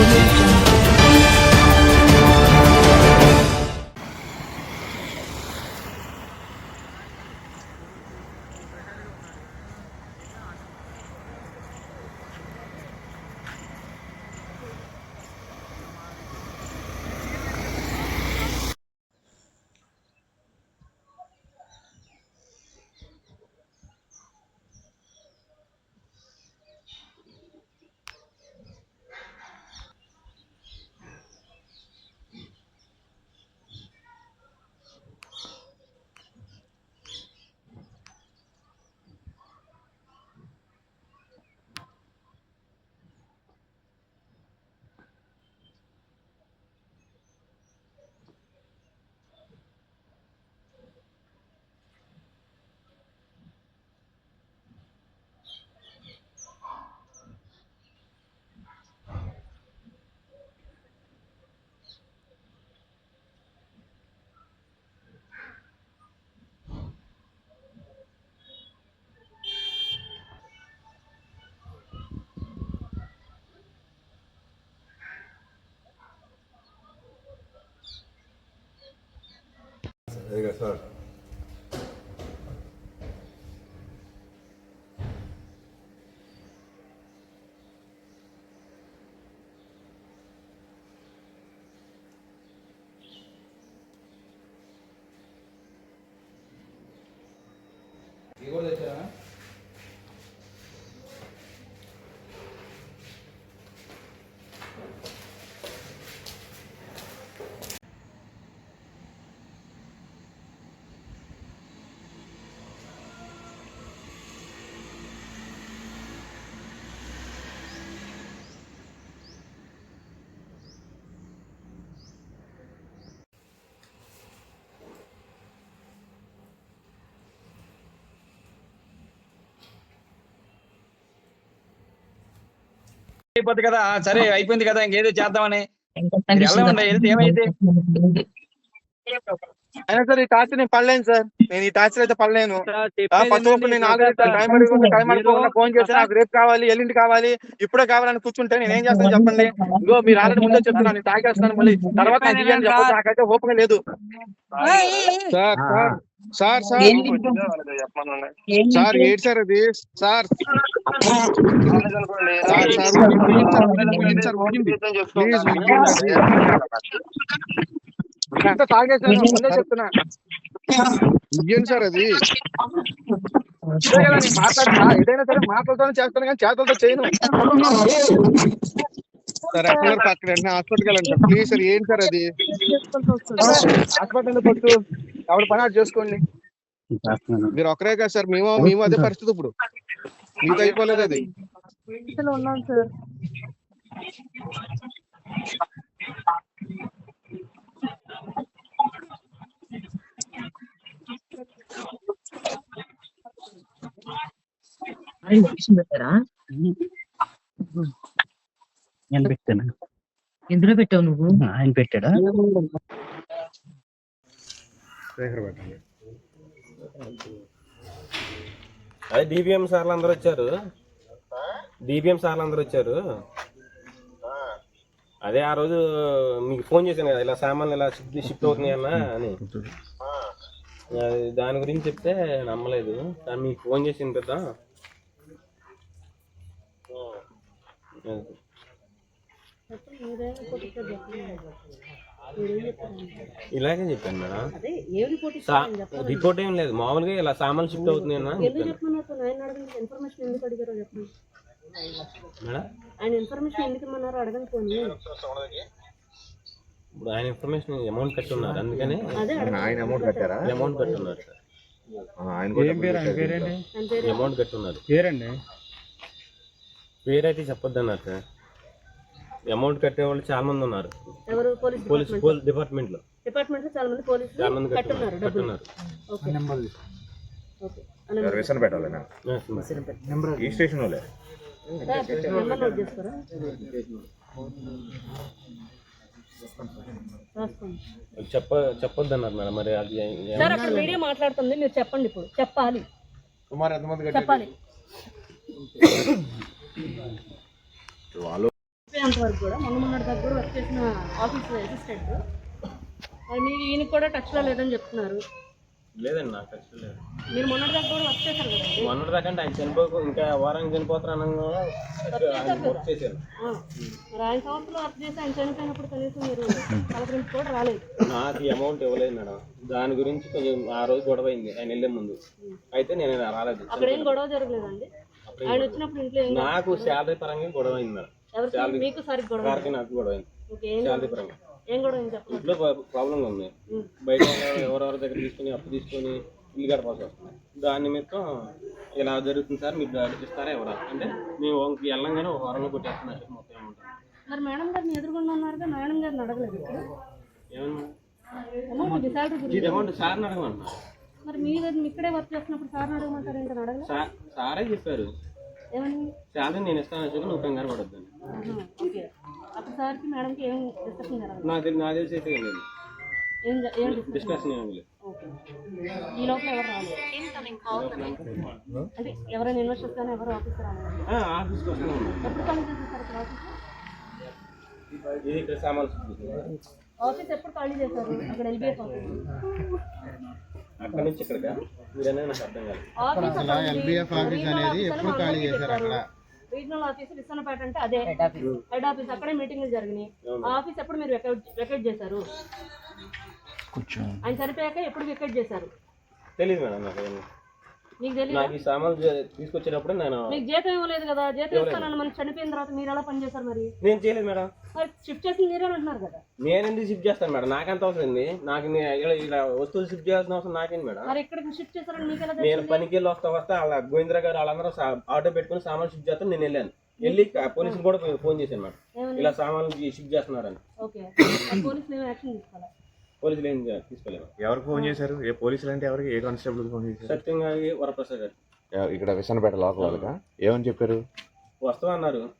information. ఇదిగో sir అయిపోద్ది కదా. సరే అయిపోయింది కదా ఇంకేదో చేద్దామని. ఏమైంది? అయినా సార్ ఈ టార్చ్ నేను పడలేను సార్ నేను ఈ టార్చ్ అయితే పడలేను నేను ఆల్రెడీ టైం టైం ఫోన్ చేసి నాకు రేపు కావాలి ఎల్లుండి కావాలి ఇప్పుడే కావాలని కూర్చుంటే నేను ఏం చేస్తాను చెప్పండి ఇగో మీరు ఆల్రెడీ ముందే చెప్తున్నాను నేను తాగేస్తాను మళ్ళీ తర్వాత నాకు ఇయ్యండి చెప్పండి నాకైతే ఓపిక లేదు sir sir sir sir sir ఏంటి సార్ అది సార్ సార్ సార్ ప్లీజ్ ముగించండి నేనంతా తాగేసాను ముందే చెప్తున్నా. ముగించండి సార్ అది? మాట్లాడుతున్నా. ఏదైనా సరే మాటలతోనే చేస్తాను కానీ చేతులతో చేయను. సార్ ఎక్కడ పక్కన వెంటనే హాస్పిటల్కి వెళ్ళండి సార్. ప్లీజ్ సార్ ఏంటి సార్ అది? హాస్పిటల్ కొట్టు. ఎవరి పని అది చేసుకోండి. మీరు ఒక్కరే కదా సార్ మేము మేము అదే పరిస్థితి ఇప్పుడు. మీకు అయిపోలేదు అది. ఉన్నాను సార్. పెట్టారా నేను పెట్టాను ఎందులో పెట్టావు నువ్వు ఆయన పెట్టాడా అదే డిబిఎం సార్లు అందరూ వచ్చారు డిబిఎం సార్లు అందరూ వచ్చారు అదే ఆ రోజు మీకు ఫోన్ చేశాను కదా ఇలా సామాన్లు ఇలా షిఫ్ట్ షిఫ్ట్ అవుతున్నాయి అన్న అని. దాని గురించి చెప్తే నమ్మలేదు. కానీ మీకు ఫోన్ చేసి వినిపిద్దాం అది. ఇలాగే చెప్పాను మేడం. రిపోర్ట్ ఏం లేదు. మామూలుగా ఇలా సామాన్లు షిఫ్ట్ చెప్పండి మేడం? ఆయన ఇన్ఫర్మేషన్ ఎందుకు ఇమ్మన్నారో అడగండి పోనీ. ఇప్పుడు ఆయన ఇన్ఫర్మేషన్ అమౌంట్ కట్టి ఉన్నారు అందుకని ఆయన అమౌంట్ కట్టారా? అమౌంట్ కట్టి ఉన్నారు సార్ అమౌంట్ కట్టి ఉన్నారు పేరండి పేరైతే చెప్పొద్దు సార్ అమౌంట్ కట్టే వాళ్ళు చాలా మంది ఉన్నారు. ఎవరు? Police police police department. లో డిపార్ట్మెంట్లో చాలా మంది పోలీసులు చాలా మంది కట్టున్నారు కట్టున్నారు డబ్బులు. కట్టున్నారు. ఓకే. ఓకే. అలా రిసన్ పెట్టాలి ఈ స్టేషన్ వాళ్ళే సార్, నెంబర్ నోట్ చేసుకోరా? చెప్ప చెప్పొద్దు అన్నారు మేడం మరి అది సార్ అక్కడ మీడియా మాట్లాడుతుంది మీరు చెప్పండి ఇప్పుడు. చెప్పాలి. సుమారు ఎంతమంది చెప్పాలి. వాళ్ళు కూడా. మొన్న మొన్నటి దాకా కూడా వర్క్ చేసిన ఆఫీస్ అసిస్టెంట్ మరి మీరు ఈయనకి కూడా టచ్లో లేదని చెప్తున్నారు. లేదండి నాకు ఖర్చు లేదు. మీరు మొన్నటి దాకా కూడా వర్క్ చేశారు మొన్నటి దాకా అంటే ఆయన చనిపోకు ఇంకా వారానికి చనిపోతారు వర్క్ మరి ఆయన సంవత్సరంలో వర్క్ చేసి ఆయన చనిపోయినప్పుడు కనీసం మీరు పలకరించి కూడా రాలేదు. నాకు అమౌంట్ ఇవ్వలేదు మేడం. దాని గురించి కొంచెం ఆ రోజు గొడవ అయింది. ఆయన వెళ్ళే ముందు. అయితే నేను రాలేదు. అక్కడ ఏం గొడవ జరగలేదండి ఆయన వచ్చినప్పుడు ఇంట్లో ఏం నాకు శాలరీ పరంగా గొడవ అయింది మేడం. ఎవరికి? మీకు గొడవ నాకు గొడవ అయింది ఓకే ఏం శాలరీ పరంగా. ఏం గొడవ చెప్పండి ఇంట్లో ప్రాబ్లంలు ఉన్నాయి. బయట ఎవరెవరి దగ్గర తీసుకుని అప్పు తీసుకొని ఇల్లు గడపాల్సి వస్తుంది. దాని నిమిత్తం ఇలా జరుగుతుంది సార్ మీరు ఇస్తారా ఎవరా? అంటే మేము వెళ్ళంగానే ఒక వారంలో కొట్టేస్తున్నారు మొత్తం అమౌంట్ మరి మేడం గారిని ఎదురుకుండా ఉన్నారుగా మేడం గారిని అడగలేదు అమౌంట్ శాలరీ గురించి. అమౌంట్ సార్ని మరి మీ ఇక్కడే వర్క్ చేస్తున్నప్పుడు సార్ని అడగమంటారు ఏంటని అడగలేదు సార్ సారే చెప్పారు. శాలరీ నేను ఇస్తాను వచ్చాక నువ్వు కంగారు ఓకే. అప్పుడు సార్కి మేడంకి ఏం డిస్కషన్ నాకు తెలి- నాకు తెలిసి అయితే ఏం డిస్కషన్ ఏం లేదు. ఓకే. ఈ లోపల ఎవరు రాలేదు? అంటే ఎవరైనా ఇన్వెస్టర్స్ కానీ ఎవరు ఆఫీసర్ రాలేదు? ఎప్పుడు ఖాళీ చేసేసారు ఇక్కడ ఆఫీస్ ఇది ఇక్కడ సామాన్లు చూపిస్తుంది. ఆఫీస్ ఎప్పుడు ఖాళీ చేశారు? అక్కడ ఎల్బిఎఫ్ ఆఫీస్ అక్కడ నుంచి ఇక్కడికా? మీరనే? నాకు అర్థం కాదు ఆఫీస్ ఎల్బిఎఫ్ ఆఫీస్ అనేది ఎప్పుడు ఖాళీ చేశారు అక్కడ? రీజనల్ ఆఫీస్ విశ్వనపేట అంటే అదే. హెడ్ ఆఫీస్ అక్కడే మీటింగ్లు జరిగినాయి. ఆ ఆఫీస్ ఎప్పుడు మీరు వెకేట్ చేశారు? కూర్చో. ఆయన చనిపోయాక ఎప్పుడు వెకేట్ చేశారు? తెలియదు మేడం నాకు నాకు ఈ సామాన్లు తీసుకొచ్చేటప్పుడు నేను మీకు జీతం ఇవ్వలేదు కదా జీతం ఇస్తానని మనకి చనిపోయిన తర్వాత మీరు ఎలా పనిచేశారు మరి? నేను చేయలేదు మేడం. మరి షిఫ్ట్ చేసింది మీరే అంటున్నారు కదా. నేను ఎందుకు షిఫ్ట్ చేస్తాను మేడం? నాకెంత అవసరం ఉంది నాకు ఇలా ఇలా వస్తువులు షిఫ్ట్ చేయాల్సిన అవసరం నాకేంటి మేడం? మరి ఎక్కడికి షిఫ్ట్ చేశారని మీకు ఎలా నేను? పనికి వెళ్ళి వస్తా వస్తా అలా గోవింద్ర గారు వాళ్ళందరూ ఆటో పెట్టుకుని సామాన్లు షిఫ్ట్ చేస్తాను నేను వెళ్ళాను. వెళ్ళి పోలీసులు కూడా ఫోన్ చేశాను మేడం? ఇలా సామాన్లు షిఫ్ట్ చేస్తున్నారని. ఓకే. పోలీసులు యాక్షన్ తీసుకోవాలి? పోలీసులు ఏం చే- తీసుకోలేదు ఎవరికి ఫోన్ చేశారు? ఏ పోలీసులు అంటే ఎవరికి? ఏ కానిస్టేబుల్ ఫోన్ చేశారు? సత్యం గారి వరప్రసాద్ గారు. ఇక్కడ విసనపేట లోకల్ వాళ్ళకా? ఏమని చెప్పారు? వస్తాం అన్నారు.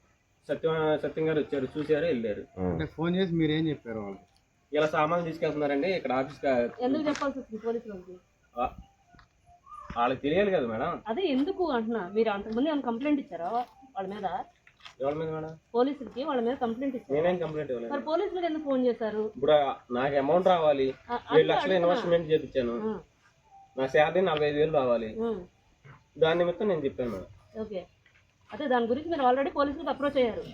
సత్యం సత్యం గారు వచ్చారు చూశారు వెళ్ళారు. ఫోన్ చేసి మీరు ఏం చెప్పారు వాళ్ళకి? ఇలా సామాన్లు తీసుకెళ్తున్నారండి ఇక్కడ ఆఫీస్ ఎందుకు చెప్పాల్సి వచ్చింది వాళ్ళకి? తెలియాలి కదా మేడం. అదే ఎందుకు అంటున్నా? మీరు అంతకుముందు ఏమైనా కంప్లైంట్ ఇచ్చారా వాళ్ళ మీద? ఎవరి పోలీసులకి వాళ్ళ మీద కంప్లైంట్ ఇచ్చారు. నేనేం కంప్లైంట్ ఇవ్వలేదు. మరి పోలీసులకు ఎందుకు ఫోన్ చేశారు? ఇప్పుడు నాకు అమౌంట్ రావాలి. ఆ, ఏడు లక్షల ఇన్వెస్ట్మెంట్ చేయించాను ఆ, నా శాలరీ నలభై ఐదు వేలు రావాలి. దాని నిమిత్తం నేను చెప్పాను మేడం. ఓకే. అదే దాని గురించి మీరు ఆల్రెడీ పోలీసులకు అప్రోచ్ అయ్యారు.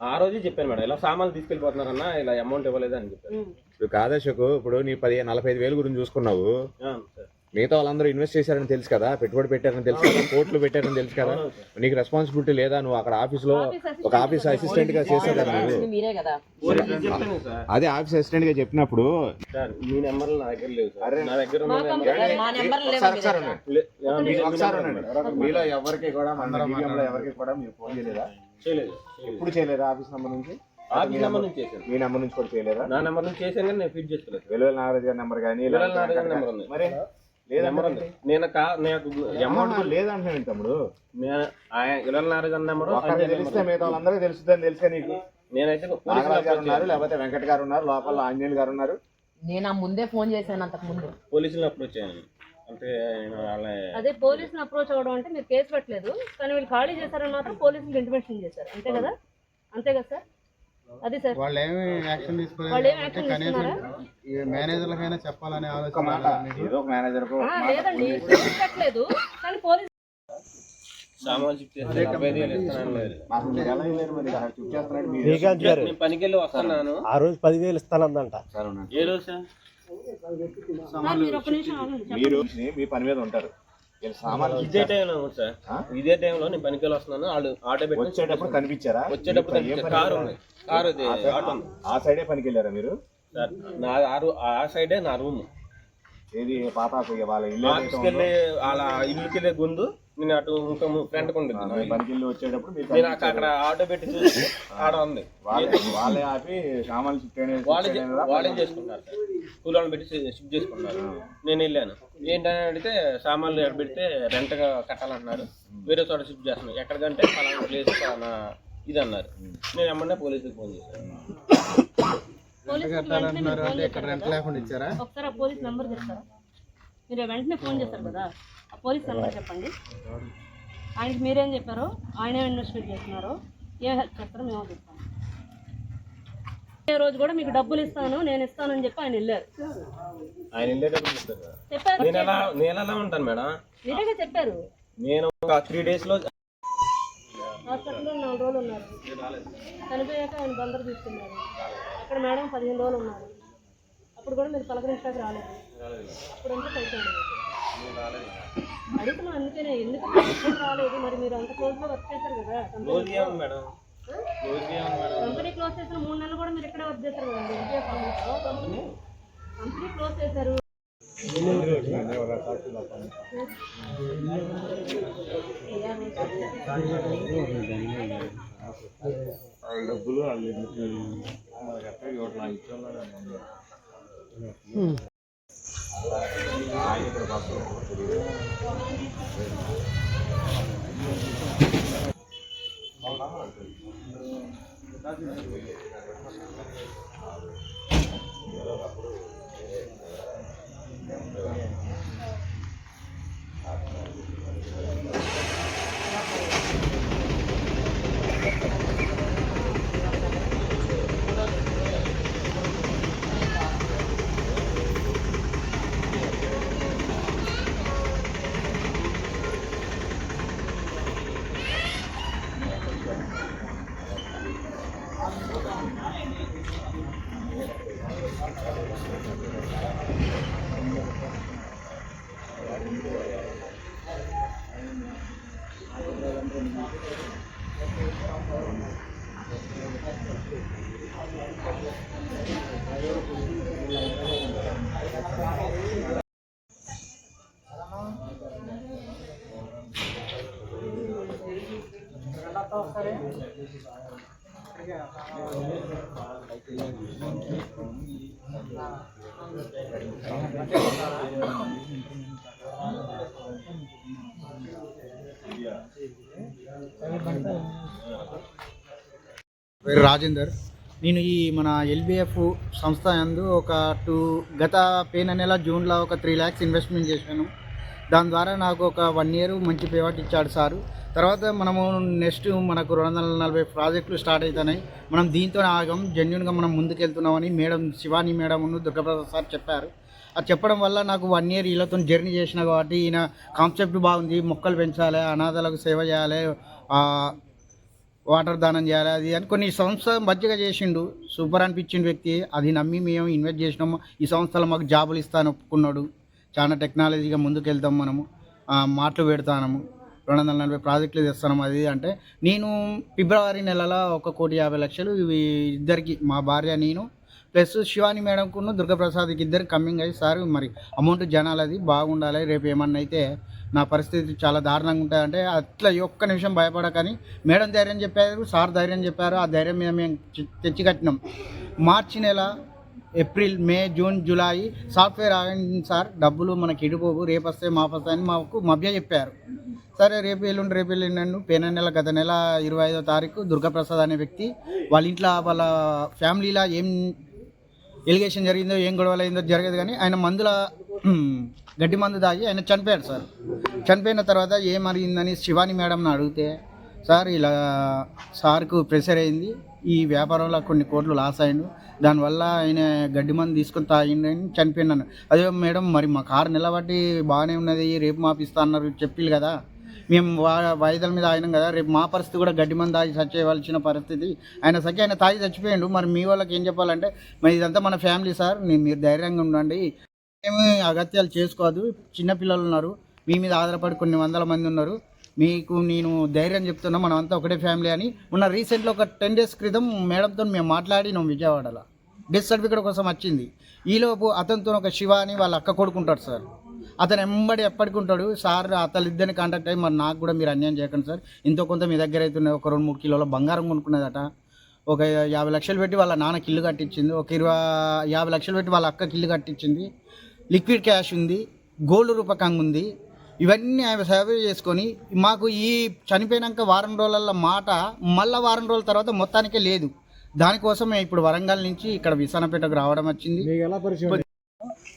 ఆ రోజే చెప్పాను మేడం. ఇలా సామాన్లు తీసుకెళ్ళిపోతున్నారన్న ఇలా అమౌంట్ ఇవ్వలేదు అని చెప్పాను. ఇప్పుడు కాదశకు ఇప్పుడు నీ పది నలభై ఐదు వేలు గురించి చూసుకున్నావు. ఆ, సార్. మిగతా వాళ్ళందరూ ఇన్వెస్ట్ చేశారని తెలుసు కదా పెట్టుబడి పెట్టారని తెలుసు కదా కోట్లు పెట్టారని తెలుసు కదా. నీకు రెస్పాన్సిబిలిటీ లేదా నువ్వు అక్కడ ఆఫీస్లో ఆఫీస్ ఒక ఆఫీస్ అసిస్టెంట్గా చేసావు కదా నువ్వు. మీరే కదా. పోలీసులు చెప్పాను సార్. అదే ఆఫీస్ అసిస్టెంట్గా చెప్పినప్పుడు సార్ మీ నెంబర్లు నా దగ్గర లేవు సార్. నా దగ్గర నెంబర్ నెంబర్ నెంబర్. మీలో ఎవరికి కూడా మన ఎవరికి కూడా మీరు ఫోన్ చేయలేదా? చేయలేదు. ఎప్పుడు చేయలేదా ఆఫీస్ నెంబర్ నుంచి? ఆఫీస్ నెంబర్ నుంచి చేశాను. మీ నెంబర్ నుంచి కూడా చేయలేదా? నా నెంబర్ నుంచి చేశాను కానీ నేను ఫీడ్ చేసుకోలేదు. వెలువెల నాగరాజు గారి నెంబర్ కానీ వెలువెల నాగరాజు గారి నెంబర్ ఉంది. మరి? నెంబర్ నేను కా నాకు అమౌంట్ లేదంటున్నాను తమ్ముడు. నేను నారాజు అన్న నెంబర్ తెలిస్తే మిగతా వాళ్ళందరికీ తెలుస్తుందని తెలుసా నీకు. నేనైతే నాగరాజు గారు పోలీసులు ఉన్నారు లేకపోతే వెంకట గారు ఉన్నారు లోపల ఆంజనేయులు గారు ఉన్నారు. నేను ఆ ముందే ఫోన్ చేశాను అంతకు ముందు. పోలీసులు అప్రోచ్ అయ్యాను అంటే అదే పోలీసుని అప్రోచ్ అవ్వడం అంటే మీరు కేసు పెట్టలేదు కానీ వీళ్ళు ఖాళీ చేశారని మాత్రం పోలీసులకు ఇంటిమేషన్ చేశారు. అంతే కదా? అంతే కదా సార్? అది సార్. వాళ్ళు ఏమి యాక్షన్ మేనేజర్లకైనా చెప్పాలనే మాట ఏదో ఒక మేనేజర్కు ఆ, లేదండి కానీ పోలీసు రోజు పదివేలు ఇస్తానందంట. ఏ రోజు మీరు ఒక్క నిమిషం ఆగండి చెప్పండి. మీరు మీ పని మీద ఉంటారు. ఇదే టైంలో సార్? ఇదే టైంలో నేను పనికి వస్తున్నాను వాళ్ళు ఆటో పెట్టి వచ్చేటప్పుడు కనిపించారా? వచ్చేటప్పుడు కారు కారు ఆటో ఆ సైడే పనికి వెళ్ళారా మీరు? నా ఆ రూ- ఆ సైడే నా రూమ్. ఏది? పాత వాళ్ళ ఇల్లు వెళ్ళి వాళ్ళ ఇల్లుకి వెళ్ళే గుందు నేను అటు ఇంకా మీ పనికి వెళ్ళి వచ్చేటప్పుడు మీరు నేను అక్కడ ఆటో పెట్టి చూసి ఆడ ఉంది. వాళ్ళే వాళ్ళే ఆపి సామాన్లు షిఫ్ట్ వాళ్ళే చేసుకున్నారు సార్? కూలి వాళ్ళని పెట్టి షిఫ్ట్ చేసుకున్నారు నేను వెళ్ళాను. ఏంటని అడిగితే సామాన్లు ఎక్కడ పెడితే రెంట్గా కట్టాలంటున్నారు వేరే చోట షిఫ్ట్ చేస్తున్నారు ఎక్కడికంటే పలానా ప్లేస్ పలానా ఇది అన్నారు. నేను ఎమ్మన్నా పోలీసులకు ఫోన్ చేశాను. ఒకసారి పోలీస్ నెంబర్ చెప్తారా? మీరు వెంటనే ఫోన్ చేశారు కదా. పోలీస్ నెంబర్ చెప్పండి. ఆయనకి మీరేం చెప్పారో? ఆయన ఇన్వెస్టిగేట్ చేస్తున్నారో. ఏం హెల్ప్ చేస్తారో మేము చెప్తాం రోజు కూడా మీకు డబ్బులు ఇస్తాను నేను ఇస్తానని చెప్పి ఆయన వెళ్ళారు. ఆయన. చెప్పారు. నేను ఎలా నేను ఎలా ఉంటాను మేడం? నిజంగా చెప్పారు. నేను ఒక త్రీ డేస్లో హాస్పిటల్లో నాలుగు రోజులు ఉన్నారు. చనిపోయాక ఆయన బందరు తీసుకున్నారు. అక్కడ మేడం పదిహేను రోజులు ఉన్నారు. అప్పుడు కూడా మీరు పలకరించడానికి రాలేదు. అప్పుడు అంతా కలిసాడు అడుగుతున్నాం అందుకనే ఎందుకు రాలేదు మరి మీరు అంత క్లోజ్గా వర్క్ చేశారు కదా ఏముంది మేడం. కంపెనీ క్లోజ్ చేసిన మూడు నెలలు కూడా మీరు ఇక్కడే వర్క్ చేశారు కదండి విజయ ఫార్మసీలో. కంపెనీ క్లోజ్ చేశారు. 那就是有点那个，他那个啊。పేరు రాజేందర్. నేను ఈ మన ఎల్బిఎఫ్ సంస్థ యందు ఒక టూ గత పోయిన నెల జూన్లో ఒక త్రీ ల్యాక్స్ ఇన్వెస్ట్మెంట్ చేశాను. దాని ద్వారా నాకు ఒక వన్ ఇయర్ మంచి పేమెంట్ ఇచ్చాడు సారు. తర్వాత మనము నెక్స్ట్ మనకు రెండు వందల నలభై ప్రాజెక్టులు స్టార్ట్ అవుతున్నాయి మనం దీంతో ఆగం. జెన్యున్గా మనం ముందుకెళ్తున్నామని madam Shivani madam Durgaprasad sir చెప్పారు. అది చెప్పడం వల్ల నాకు వన్ ఇయర్ వీళ్ళతో జర్నీ చేసిన కాబట్టి ఈయన కాన్సెప్ట్ బాగుంది. మొక్కలు పెంచాలి అనాథలకు సేవ చేయాలి వాటర్ దానం చేయాలి అది అని కొన్ని సంస్థ మధ్యగా చేసిండు. సూపర్ అనిపించిన వ్యక్తి. అది నమ్మి మేము ఇన్వెస్ట్ చేసినాము ఈ సంస్థలో మాకు జాబులు ఇస్తాను ఒప్పుకున్నాడు చాలా టెక్నాలజీగా ముందుకు వెళ్తాం మనము. మాటలు పెడతాము రెండు వందల నలభై ప్రాజెక్టులు తెస్తాను అది అంటే నేను ఫిబ్రవరి నెలలో ఒక కోటి యాభై లక్షలు ఇవి ఇద్దరికి మా భార్య నేను ప్లస్ శివాని మేడంకును దుర్గప్రసాద్కి ఇద్దరు కమ్మింగ్ అయ్యి సార్ మరి అమౌంట్ జనాలు అది బాగుండాలి రేపు ఏమన్నా అయితే నా పరిస్థితి చాలా దారుణంగా ఉంటుందంటే అట్లా ఒక్క నిమిషం భయపడకని మేడం ధైర్యం చెప్పారు సార్ ధైర్యం చెప్పారు ఆ ధైర్యం మీద మేము తెచ్చి కట్టినాం. మార్చి నెల April May June July software ఆగండి సార్. డబ్బులు మనకి ఇడిపోవు రేపు వస్తే మాపు అని మాకు మభ్య చెప్పారు. సరే రేపు ఎల్లుండి రేపు ఎల్లుండి పోయిన నెల గత నెల ఇరవై ఐదో తారీఖు దుర్గాప్రసాద్ అనే వ్యక్తి వాళ్ళ ఇంట్లో వాళ్ళ ఫ్యామిలీలో ఏం ఎలిగేషన్ జరిగిందో ఏం గొడవలైందో జరగదు కానీ ఆయన మందుల గడ్డి మందు తాగి ఆయన చనిపోయాడు సార్. చనిపోయిన తర్వాత ఏమరిగిందని శివాని మేడంని అడిగితే సార్ ఇలా సార్కు ప్రెషర్ అయింది ఈ వ్యాపారంలో కొన్ని కోట్లు లాస్ అయ్యిండు దానివల్ల ఆయన గడ్డి మందు తీసుకొని తాగిండని చనిపోయినాను అదే మేడం మరి మా కారు నిలబట్టి బాగానే ఉన్నది రేపు మాపిస్తా అన్నారు చెప్పిల్లు కదా. మేము వా వాయిదాల మీద ఆగినాం కదా రేపు మా పరిస్థితి కూడా గడ్డి మంది తాగి చచ్చేయవలసిన పరిస్థితి. ఆయన సఖి ఆయన తాగి చచ్చిపోయాడు. మరి మీ వాళ్ళకి ఏం చెప్పాలంటే మరి ఇదంతా మన ఫ్యామిలీ సార్ మీరు ధైర్యంగా ఉండండి. ఏమి అగత్యాలు చేసుకోవద్దు. చిన్నపిల్లలు ఉన్నారు. మీ మీద ఆధారపడి కొన్ని వందల మంది ఉన్నారు. మీకు నేను ధైర్యం చెప్తున్నా మనం అంతా ఒకటే ఫ్యామిలీ అని. మొన్న రీసెంట్లో ఒక టెన్ డేస్ క్రితం మేడంతో మేము మాట్లాడినాం విజయవాడలో. డెత్ సర్టిఫికేట్ కోసం వచ్చింది. ఈలోపు అతనితో ఒక శివ అని వాళ్ళ అక్క కొడుకుంటాడు సార్. అతను ఎంబడి ఎప్పటికి ఉంటాడు. సార్ అతనిద్దరిని కాంటాక్ట్ అయ్యి మరి నాకు కూడా మీరు అన్యాయం చేయకండి సార్. ఇంతో కొంత మీ దగ్గర అయితే ఒక రెండు మూడు కిలోల బంగారం కొనుక్కున్నదట. ఒక యాభై లక్షలు పెట్టి వాళ్ళ నాన్నకి ఇల్లు కట్టించింది. ఒక ఇరవై యాభై లక్షలు పెట్టి వాళ్ళ అక్కకి ఇల్లు కట్టించింది. లిక్విడ్ క్యాష్ ఉంది. గోల్డ్ రూపకంగా ఉంది. ఇవన్నీ ఆయన సేవ చేసుకొని మాకు ఈ చనిపోయినాక వారం రోజుల మాట మళ్ళా వారం రోజుల తర్వాత మొత్తానికే లేదు. దానికోసం ఇప్పుడు వరంగల్ నుంచి ఇక్కడ విశానపేటకు రావడం వచ్చింది.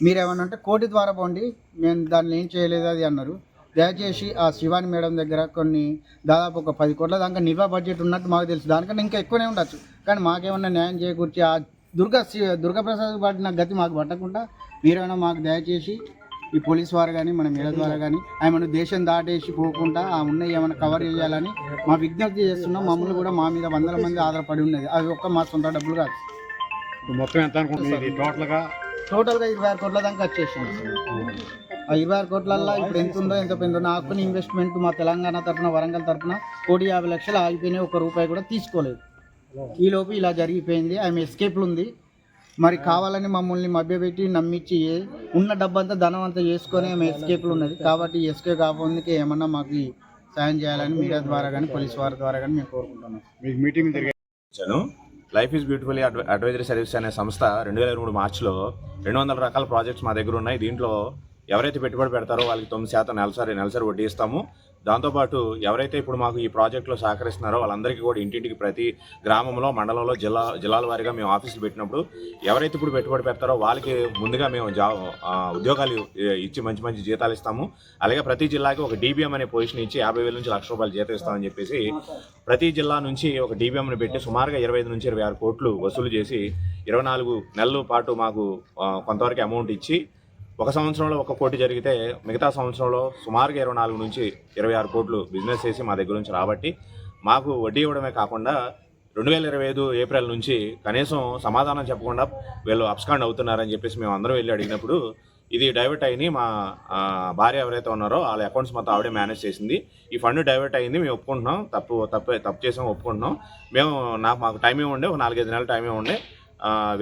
మీరు ఏమన్నా అంటే కోటి ద్వారా పోండి మేము దాన్ని ఏం చేయలేదు అది అన్నారు. దయచేసి ఆ శివాని మేడం దగ్గర కొన్ని దాదాపు ఒక పది కోట్ల దాకా నిల్వ బడ్జెట్ ఉన్నట్టు మాకు తెలుసు. దానికన్నా ఇంకా ఎక్కువనే ఉండొచ్చు. కానీ మాకేమన్నా న్యాయం చేకూర్చి ఆ దుర్గా దుర్గాప్రసాద్ పట్టిన గతి మాకు పట్టకుండా మీరైనా మాకు దయచేసి ఈ పోలీస్ వారు కానీ మన మీడియా ద్వారా కానీ ఆమెను దేశం దాటేసి పోకుండా ఆ ఉన్నాయి ఏమైనా కవర్ చేయాలని మా విజ్ఞప్తి చేస్తున్నాం. మమ్మల్ని కూడా మా మీద వందల మంది ఆధారపడి ఉన్నది. అవి ఒక్క మా సొంత డబ్బులు కాదు. మొత్తం ఎంత అనుకుంటుంది టోటల్గా? టోటల్గా ఇరవై ఆరు కోట్ల దాకా వచ్చేసింది. ఆ ఇరవై ఆరు కోట్లల్లో ఇప్పుడు ఎంత ఉందో ఎంత పెందో నా హక్కుని ఇన్వెస్ట్మెంట్ మా తెలంగాణ తరఫున వరంగల్ తరఫున కోటి యాభై లక్షలు ఆగిపోయినాయి. ఒక రూపాయి కూడా తీసుకోలేదు. ఈ లోపు ఇలా జరిగిపోయింది. ఆమె ఎస్కేప్లు ఉంది. మరి కావాలని మమ్మల్ని మభ్యపెట్టి నమ్మించి ఉన్న డబ్బంతా ధనం అంతా చేసుకొని ఆమె ఎస్కేప్లు ఉన్నది. కాబట్టి ఎస్కేప్ కాకపోతే ఏమన్నా మాకు సాయం చేయాలని మీడియా ద్వారా కానీ పోలీస్ వారి ద్వారా కానీ మేము కోరుకుంటున్నాం. మీకు మీటింగ్ జరిగే వచ్చాను. Life is beautiful advisory service అనే సంస్థ రెండు వేల ఇరవై మూడు మార్చిలో రెండు వందల రకాల ప్రాజెక్ట్స్ మా దగ్గర ఉన్నాయి. దీంట్లో ఎవరైతే పెట్టుబడి పెడతారో వాళ్ళకి తొమ్మిది శాతం నెలసరి నెలసరి వడ్డీ ఇస్తాము. దాంతోపాటు ఎవరైతే ఇప్పుడు మాకు ఈ ప్రాజెక్టులో సహకరిస్తున్నారో వాళ్ళందరికీ కూడా ఇంటింటికి ప్రతి గ్రామంలో మండలంలో జిల్లా జిల్లాల వారిగా మేము ఆఫీసులు పెట్టినప్పుడు ఎవరైతే ఇప్పుడు పెట్టుబడి పెడతారో వాళ్ళకి ముందుగా మేము జా ఉద్యోగాలు ఇచ్చి మంచి మంచి జీతాలు ఇస్తాము. అలాగే ప్రతి జిల్లాకి ఒక డీబీఎం అనే పొజిషన్ ఇచ్చి యాభై వేల నుంచి లక్ష రూపాయలు జీతం ఇస్తామని చెప్పేసి ప్రతి జిల్లా నుంచి ఒక డీబీఎంని పెట్టి సుమారుగా ఇరవై ఐదు నుంచి ఇరవై ఆరు కోట్లు వసూలు చేసి ఇరవై నాలుగు నెలల పాటు మాకు కొంతవరకు అమౌంట్ ఇచ్చి ఒక సంవత్సరంలో ఒక కోటి జరిగితే మిగతా సంవత్సరంలో సుమారుగా ఇరవై నాలుగు నుంచి ఇరవై ఆరు కోట్లు బిజినెస్ చేసి మా దగ్గర నుంచి రాబట్టి మాకు వడ్డీ ఇవ్వడమే కాకుండా రెండు వేల ఇరవై ఐదు ఏప్రిల్ నుంచి కనీసం సమాధానం చెప్పకుండా వీళ్ళు అబ్స్కాండ్ అవుతున్నారని చెప్పేసి మేము అందరం వెళ్ళి అడిగినప్పుడు ఇది డైవర్ట్ అయ్యి మా భార్య ఎవరైతే ఉన్నారో వాళ్ళ అకౌంట్స్ మొత్తం ఆవిడే మేనేజ్ చేసింది. ఈ ఫండ్ డైవర్ట్ అయ్యింది. మేము ఒప్పుకుంటున్నాం. తప్పు తప్పు తప్పు చేసాం ఒప్పుకుంటున్నాం. మేము నాకు మాకు టైం ఉండే ఒక నాలుగైదు నెలల టైం ఉండే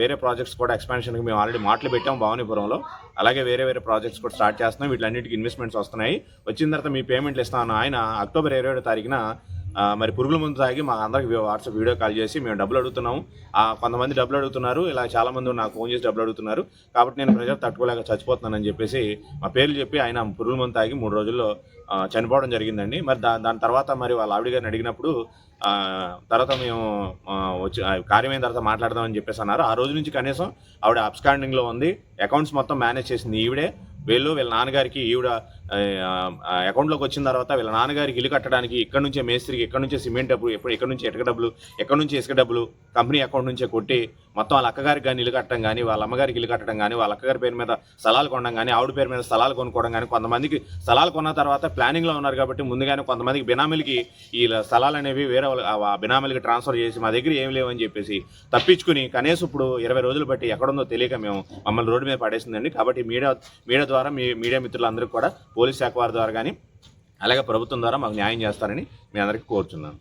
వేరే ప్రాజెక్ట్స్ కూడా ఎక్స్పాన్షన్కి మేము ఆల్రెడీ మాటలు పెట్టాం భవానీపురంలో. అలాగే వేరే వేరే ప్రాజెక్ట్స్ కూడా స్టార్ట్ చేస్తున్నాం. వీటిలన్నిటికీ ఇన్వెస్ట్మెంట్స్ వస్తున్నాయి. వచ్చిన తర్వాత మీ పేమెంట్లు ఇస్తాను ఆయన అక్టోబర్ ఇరవై ఏడో తారీఖున మరి పురుగుల ముందు తాగి మా అందరికి వాట్సాప్ వీడియో కాల్ చేసి మేము డబ్బులు అడుగుతున్నాము. కొంతమంది డబ్బులు అడుగుతున్నారు. ఇలా చాలామంది నాకు ఫోన్ చేసి డబ్బులు అడుగుతున్నారు. కాబట్టి నేను ప్రజలు తట్టుకోలేక చచ్చిపోతున్నానని చెప్పేసి మా పేర్లు చెప్పి ఆయన పురుగుల మందు తాగి మూడు రోజుల్లో చనిపోవడం జరిగిందండి. మరి దా దాని తర్వాత మరి వాళ్ళ ఆవిడ గారిని అడిగినప్పుడు తర్వాత మేము వచ్చి కార్యమైన తర్వాత మాట్లాడదామని చెప్పేసి అన్నారు. ఆ రోజు నుంచి కనీసం ఆవిడ అప్స్కాండింగ్లో ఉంది. అకౌంట్స్ మొత్తం మేనేజ్ చేసింది ఈవిడే. వీళ్ళు వీళ్ళ నాన్నగారికి ఈవిడ అకౌంట్లోకి వచ్చిన తర్వాత వీళ్ళ నాన్నగారికి ఇల్లు కట్టడానికి ఇక్కడ నుంచే మేస్త్రికి ఇక్కడ నుంచే సిమెంట్ డబ్బులు ఎప్పుడు ఇక్కడ నుంచి ఎటక డబ్బులు ఎక్కడ నుంచి ఇసుక డబ్బులు కంపెనీ అకౌంట్ నుంచే కొట్టి మొత్తం వాళ్ళ అక్కగారికి కానీ ఇల్లు కట్టడం కానీ వాళ్ళ అమ్మగారికి ఇల్లు కట్టడం కానీ వాళ్ళ అక్కగారి పేరు మీద స్థలాలు కొనడం కానీ ఆవిడ పేరు మీద స్థలాలు కొనుక్కోవడం కానీ కొంతమందికి స్థలాలు కొన్న తర్వాత ప్లానింగ్లో ఉన్నారు కాబట్టి ముందుగానే కొంతమందికి బినామీలకి ఈ స్థలాలు అనేవి వేరే ఆ బినామీలకి ట్రాన్స్ఫర్ చేసి మా దగ్గర ఏం లేవని చెప్పేసి తప్పించుకుని కనీసం ఇప్పుడు ఇరవై రోజులు బట్టి ఎక్కడుందో తెలియక మేము మమ్మల్ని రోడ్డు మీద పడేసిందండి. కాబట్టి మీడియా మీడియా ద్వారా మీ మీడియా మిత్రులందరికీ కూడా పోలీస్ శాఖ వారి ద్వారా కానీ అలాగే ప్రభుత్వం ద్వారా మాకు న్యాయం చేస్తారని మీ అందరికీ కోరుచున్నాను.